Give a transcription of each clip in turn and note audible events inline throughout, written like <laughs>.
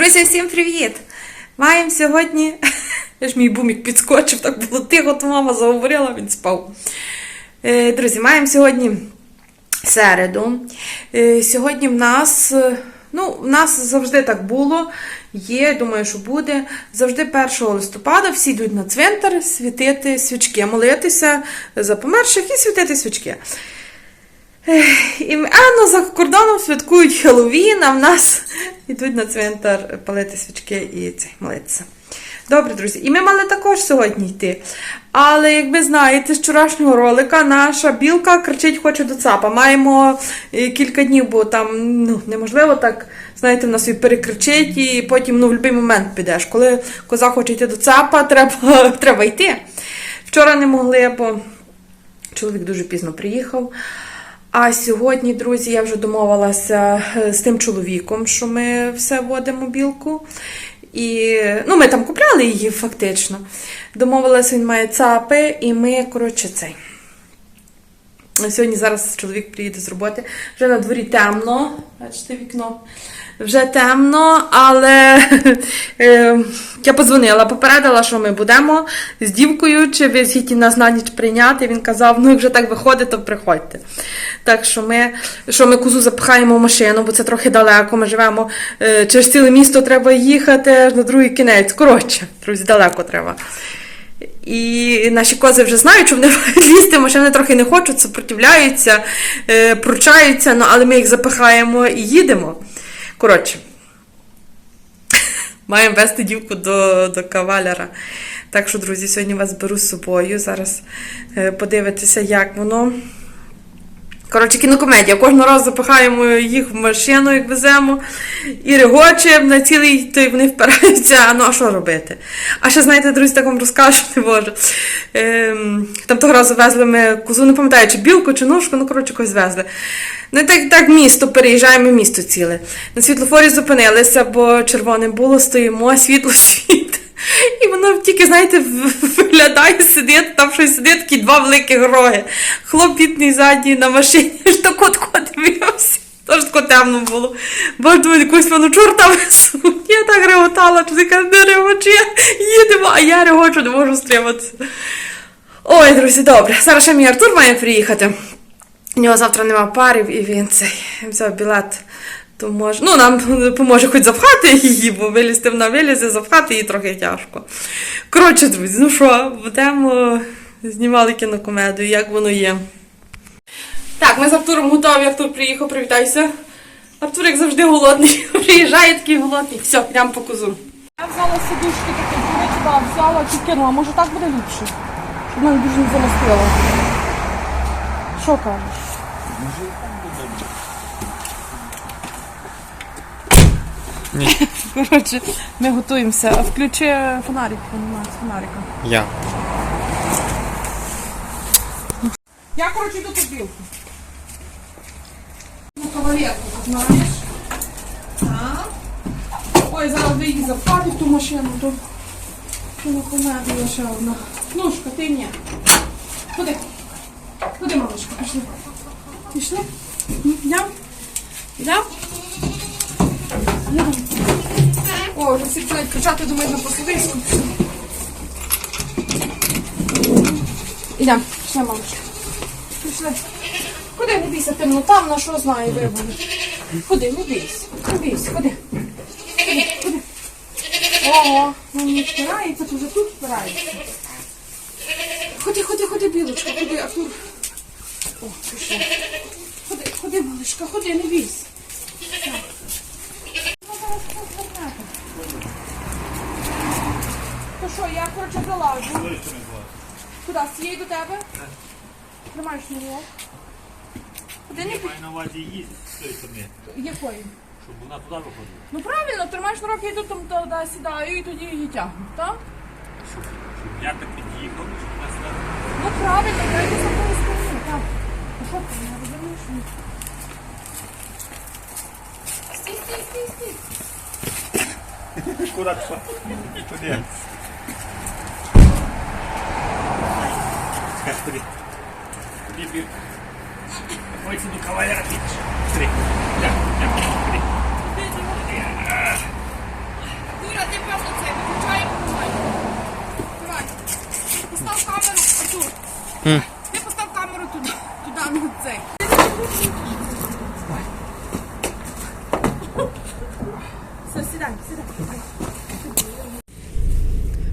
Друзі, всім привіт! Маємо сьогодні. <laughs> Ж мій бумік підскочив, так було тихо, то мама заговорила, він спав. Е, Друзі, маємо сьогодні середу. Е, Сьогодні в нас. е, Ну, в нас завжди так було. Є, думаю, що буде. Завжди 1 листопада всі йдуть на цвинтар світити свічки, молитися за померших і світити свічки. І, а ну за кордоном святкують Хеллоуін, а в нас йдуть на цвинтар палити свічки і цей, молитися. Добре, друзі. І ми мали також сьогодні йти. Але, як ви знаєте, з вчорашнього ролика наша білка кричить, хоче до цапа. Маємо е, кілька днів, бо там ну, неможливо так, знаєте, в нас і перекричить, і потім ну, в будь-який момент підеш. Коли коза хоче йти до цапа, треба, <laughs> треба йти. Вчора не могли, бо чоловік дуже пізно приїхав. А сьогодні, друзі, я вже домовилася е, з тим чоловіком, що ми все вводимо білку. І ну, ми там купляли її фактично. Домовилася, він має цапи, і ми, коротше, цей. Сьогодні зараз чоловік приїде з роботи. Вже на дворі темно. Бачите вікно. Вже темно, але <laughs> е, я подзвонила, попередила, що ми будемо з дівкою, чи ви згідні нас на ніч прийняти. Він казав, ну як так виходить, то приходьте. Так що ми, що ми козу запихаємо в машину, бо це трохи далеко. Ми живемо е, через ціле місто треба їхати на другий кінець. Коротше, друзі, далеко треба. І наші кози вже знають, що вони мають лізти, машини трохи не хочуть, супротивляються, е, пручаються, ну, але ми їх запихаємо і їдемо. Коротше, <laughs> маємо вести дівку до, до кавалера. Так що, друзі, сьогодні вас беру з собою. Зараз е, подивитися, як воно. Коротше, кінокомедія. Кожного разу запихаємо їх в машину, як веземо, і регочемо на цілий, то й вони впираються. Ну, а що робити? А ще, знаєте, друзі, так вам розкажу, не можу. Ем, там того разу везли ми козу, не пам'ятаю, чи білку, чи ножку, ну, коротше, когось везли. Ну, так, так місто переїжджаємо, місто ціле. На світлофорі зупинилися, бо червоне було, стоїмо, світло <laughs> світ. І воно тільки, знаєте, виглядає, сидить, там щось сидить, такі два великих роги. Хлоп бідний ззаді на машині, ж то котко дивився. Тож тако темно було. Бо думаю, якусь воно чорта висунь. Я так реготала, що каже, не регочи, їдемо, а я регочу, не можу стриматися. Ой, друзі, добре. Зараз ще мій Артур має приїхати. У нього завтра нема парів, і він цей взяв білет. То може, ну, нам поможе хоч запхати її, бо вилізти вона вилізе, запхати її трохи тяжко. Коротше, друзі, ну що, будемо знімали кінокомедію, як воно є. Так, ми з Артуром готові. Артур приїхав, привітайся. Артур, як завжди, голодний. <laughs> Приїжджає такий голодний. Все, йдемо по козу. Я взяла сидушки такі дівчата, взяла чи кинула. Може так буде ліпше? Щоб мене дуже не замостило. Що кажеш? Ні. <laughs> Коротше, ми готуємося. А Включи фонарик, немає фонарика. Я. Я, коротше, йду по білку. Ну, кавалерку, знаєш. Так. Ой, зараз ви її запхати в ту машину, то кінокомедія ще одна. Ножка, ти ні. Ходи. Ходи, малышка, пішли. Пішли? М, Йдем? О, вже всі починають кричати, думають на посадиську. Ідем, пішли, малышка. Пішли. Куди не бійся, темно там, на що знаю, вибори. Ходи, не бійся, не бійся, ходи. Ходи, ходи. О, ну не впирається, то вже тут впирається. Ходи, ходи, ходи, білочка, ходи, Артур. О, пішли. Ходи, ходи, малишка, ходи, не бійся. Ну. То що, я, коротше, залажу. Куди, з цієї до тебе? Тримаєш мені. Куди не пі- Маю на увазі її з цієї сторони, Якої? щоб вона туди виходила. Ну правильно, тримаєш на руки, йду там туди сідаю і тоді її тягну, так? Щоб, щоб я так під'їхав, щоб вона сюди. Ну правильно, я йду за тою сторони, так. А що ти, не розумієш? Стій, стій, стій, стій. Куди пішла? Туди. Все, сідай, сідай.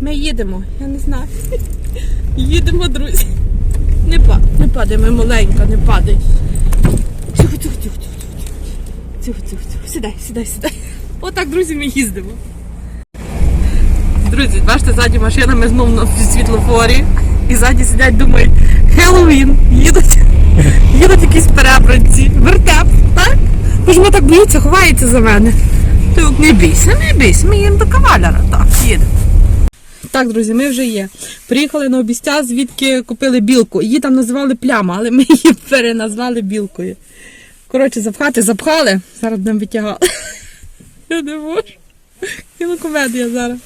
Ми їдемо, я не знаю. Їдемо, друзі. Не па, не падай, ми маленька, не падай. Тихо, тихо, тихо, тихо, тихо. Тихо, тихо. Сідай, сідай, сідай. Отак, друзі, ми їздимо. Друзі, бачите, ззаді машина, ми знову на світлофорі. І ззаді сидять, думають, Хеллоуін, їдуть, їдуть якісь перебранці, вертеп, так? Тож вони так боються, ховаються за мене. Ти не бійся, не бійся, ми їдемо до кавалера, так, їдемо. Так, друзі, ми вже є. Приїхали на обістя, звідки купили білку. Її там називали пляма, але ми її переназвали білкою. Коротше, запхати запхали, зараз будемо витягали. <laughs> Я не можу. Кінокомедія зараз.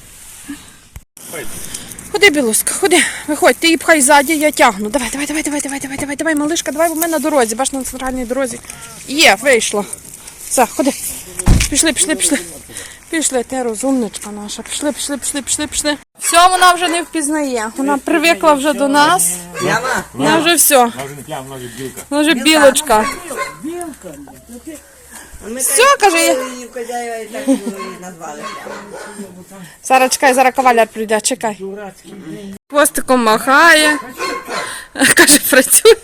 Ходи, білуська, ходи, виходь, ти її пхай ззаді, я тягну. Давай, давай, давай, давай, давай, давай, давай, давай, малишка, давай, бо ми на дорозі, бач на центральній дорозі. Є, вийшло. Все, ходи. Пішли, пішли, пішли. Пішли, ти розумничка наша. Пішли, пішли, пішли, пішли, пішли. Все, вона вже не впізнає. Вона привикла вже до нас. Вона вже все. Вона вже вже білка. Білочка. Все, каже, я-. Зараз чекай, зараз кавалер прийде, чекай. Хвостиком махає. Каже, працює.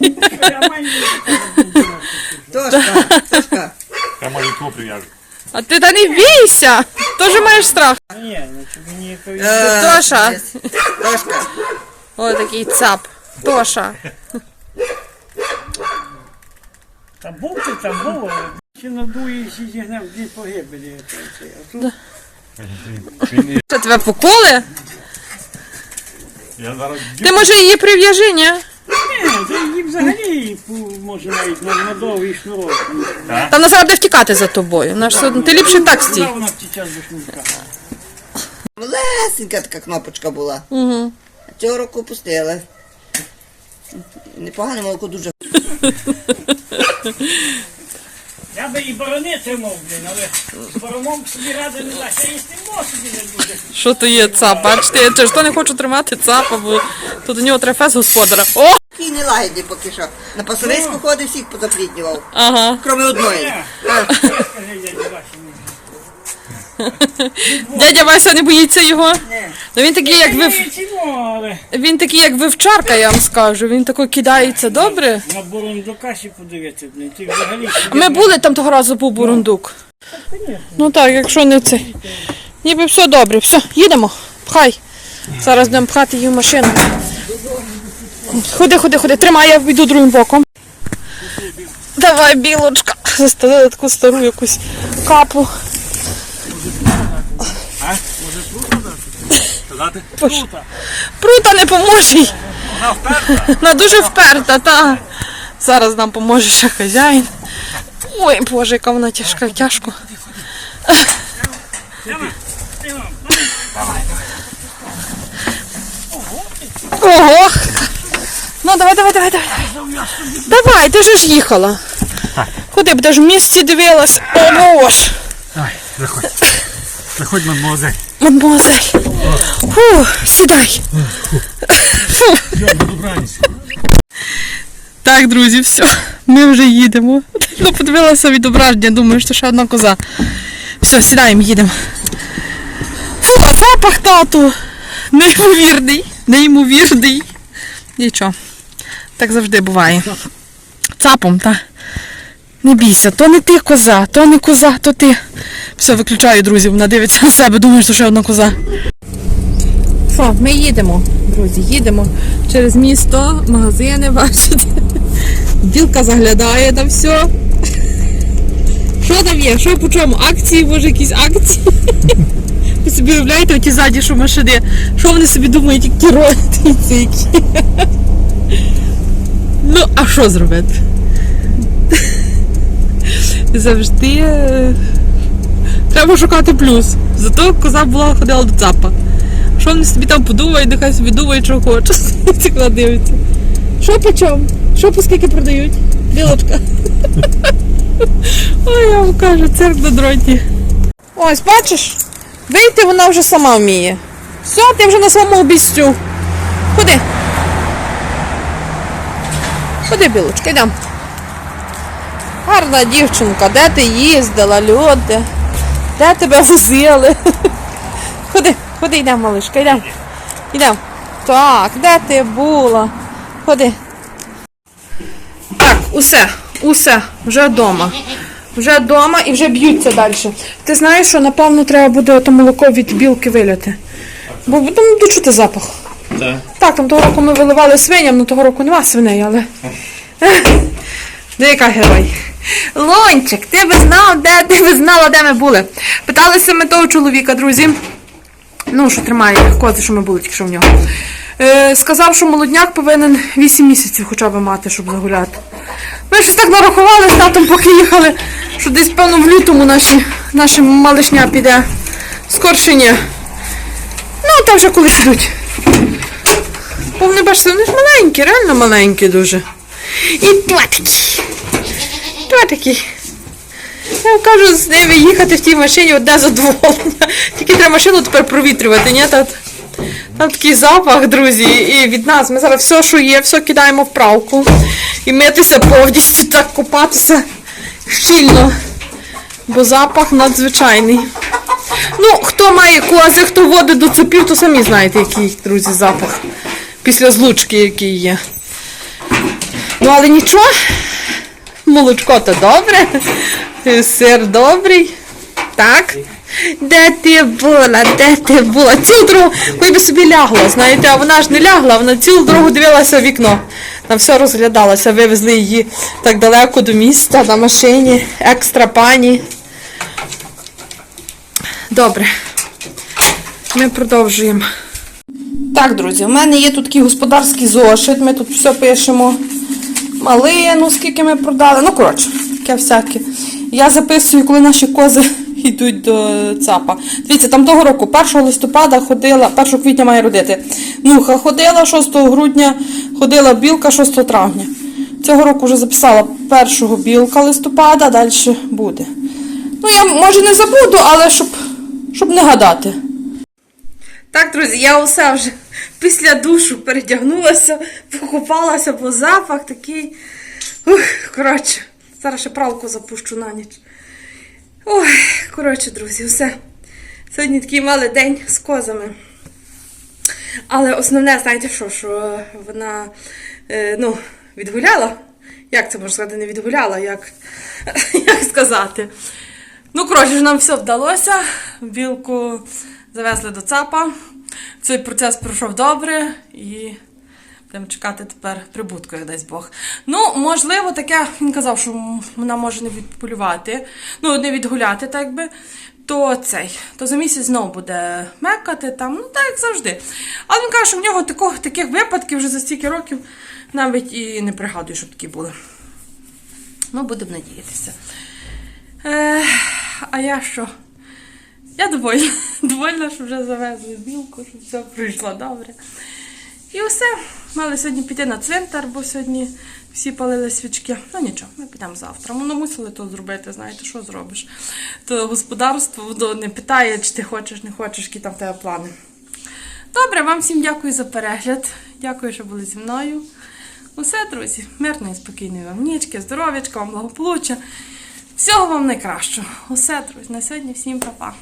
Тошка, Тошка. Там мої прив'яжу. А ти та не бійся! Теж маєш страх. Е, Тоша. Тошка. Ой, такий цап. Тоша. Та був ти там був, чи надуєш і зігнав дві погибелі. Що тебе поколи? Я зараз Ти може її прив'яжи, ні? Це її взагалі може навіть на, на довгий шнурок. Та вона зараз буде втікати за тобою. Все одно- Ти ліпше так стій. Куди вона втіче до шнурка? Малесенька така кнопочка була. Угу. А Цього року пустили. Непогане молоко дуже. Я би і боронити мов, блін, але з боромом собі ради не дасть. Я їсти можу собі не буде. Що то є цап? Бачите, я через то не хочу тримати цапа, бо то до нього треба фес господара. О! Такий нелагідний поки що. На пасовиську ходив, всіх позапліднював. Ага. Кроме одної. Дядя Вася, не боїться його. Ну він такий, як вив... Він такий, як вивчарка, я вам скажу. Він тако кидається добре. на бурундука ще подивитися, блін, ти взагалі А Ми були там того разу був бурундук. Ну так, якщо не це. Ніби все добре, все, їдемо. Пхай. Зараз будемо пхати її в машину. Ходи, ходи, ходи, тримай, я йду другим боком. Давай, білочка. Заставили таку стару якусь капу. сказати. Прута не поможе. їй. Вона дуже вперта, та. Зараз нам поможе ще хазяїн. Ой, боже, яка вона тяжка, тяжко. Ого! Давай, давай, давай, давай. Давай, ти же ж їхала. Куди б ти ж в місті дивилась? О, боже. Давай, заходь. Заходь, мадмуазель. Мадмуазель. Фу, сідай. Фу. Так, друзі, все. Ми вже їдемо. Ну, подивилася відображення, думаю, що ще одна коза. Все, сідаємо, їдемо. Фу, а запах тату. Неймовірний. Неймовірний. Нічого. Так завжди буває. Цапом, так. Не бійся, то не ти коза, то не коза, то ти. Все, виключаю, друзі, вона дивиться на себе, думає, що ще одна коза. Що, ми їдемо, друзі, їдемо через місто, магазини, бачите. Ділка заглядає на все. Що там є? Що по чому? Акції, може, якісь акції? Ви собі уявляєте оті ззаді, що машини? Що вони собі думають, які дивіться, які? А що зробити? Завжди е, треба шукати плюс. Зато коза була ходила до цапа. Що вони собі там подумають, нехай собі думають, що хочуть. <laughs> Цикла дивиться. Що по чому? Що по скільки продають? Білочка. <laughs> Ой, я вам кажу, цирк на дроті. Ось, бачиш? Вийти вона вже сама вміє. Все, ти вже на своєму обістю. Ходи. Ходи, білочка, йдемо. Гарна дівчинка, де ти їздила, люди? Де тебе возили? <laughs> Ходи, ходи, йдемо, малишка, йдемо. Йдемо. Так, де ти була? Ходи. Так, усе, усе, вже вдома. Вже вдома і вже б'ються далі. Ти знаєш, що напевно треба буде то молоко від білки виляти. Бо там буде чути запах. Так. Там того року ми виливали свиням, ну того року нема свиней, але. Де яка герой? Лончик, ти би знав, де ти би знала, де ми були. Питалися ми того чоловіка, друзі. Ну, що тримає кози, що ми були тільки що в нього. Е, сказав, що молодняк повинен 8 місяців хоча б мати, щоб загуляти. Ми щось так нарахували з татом, поки їхали, що десь, певно, в лютому наші, наша малишня піде. Скорше ні. Ну, там вже колись ідуть. Бо вони бачите, вони ж маленькі, реально маленькі дуже. І два такі. Два такі. Я вам кажу, з ними їхати в тій машині одне задоволення. Тільки треба машину тепер провітрювати, ні? Там, там такий запах, друзі, і від нас. Ми зараз все, що є, все кидаємо в правку. І митися повністю, так купатися щільно. Бо запах надзвичайний. Ну, хто має кози, хто водить до цепів, то самі знаєте, який, друзі, запах. Після злучки, який є. Ну, але нічого. Молочко то добре. Сир добрий. Так. Де ти була? Де ти була? Цілу дорогу, коли би собі лягла, знаєте, а вона ж не лягла, вона цілу дорогу дивилася в вікно. На все розглядалася, вивезли її так далеко до міста на машині, екстра пані. Добре. Ми продовжуємо. Так, друзі, у мене є тут такий господарський зошит. Ми тут все пишемо. Малину, скільки ми продали. Ну, коротше, таке всяке. Я записую, коли наші кози <laughs> йдуть до ЦАПа. Дивіться, там того року, 1 листопада ходила, 1 квітня має родити. Муха ходила, 6 грудня ходила білка 6 травня. Цього року вже записала 1 білка листопада, далі буде. Ну, я може не забуду, але щоб, щоб не гадати. Так, друзі, я усе вже <laughs> після душу передягнулася, покупалася, бо запах такий. Ух, коротше, зараз ще пралку запущу на ніч. Ой, коротше, друзі, все. Сьогодні такий малий день з козами. Але основне, знаєте що, що вона е, ну, відгуляла. Як це можна сказати, не відгуляла, як, <laughs> як сказати. Ну, коротше, нам все вдалося. Білку завезли до ЦАПа. Цей процес пройшов добре і будемо чекати тепер прибутку, як дасть Бог. Ну, можливо, таке він казав, що вона може не відполювати, ну, не відгуляти, так би. То цей, то за місяць знову буде мекати там, ну так як завжди. Але він каже, що в нього такого, таких випадків вже за стільки років навіть і не пригадую, щоб такі були. Ну, будемо надіятися. Е, а я що? Я довольна. <laughs> Довольна, що вже завезли білку, що все пройшло добре. І все. Мали сьогодні піти на цвинтар, бо сьогодні всі палили свічки. Ну нічого, ми підемо завтра. Ну, мусили то зробити, знаєте, що зробиш. То господарство не питає, чи ти хочеш, не хочеш, які там в тебе плани. Добре, вам всім дякую за перегляд. Дякую, що були зі мною. Усе, друзі, мирної, спокійної вам нічки, здоров'ячка, вам благополуччя. Всього вам найкращого. Усе, друзі, на сьогодні всім па-па.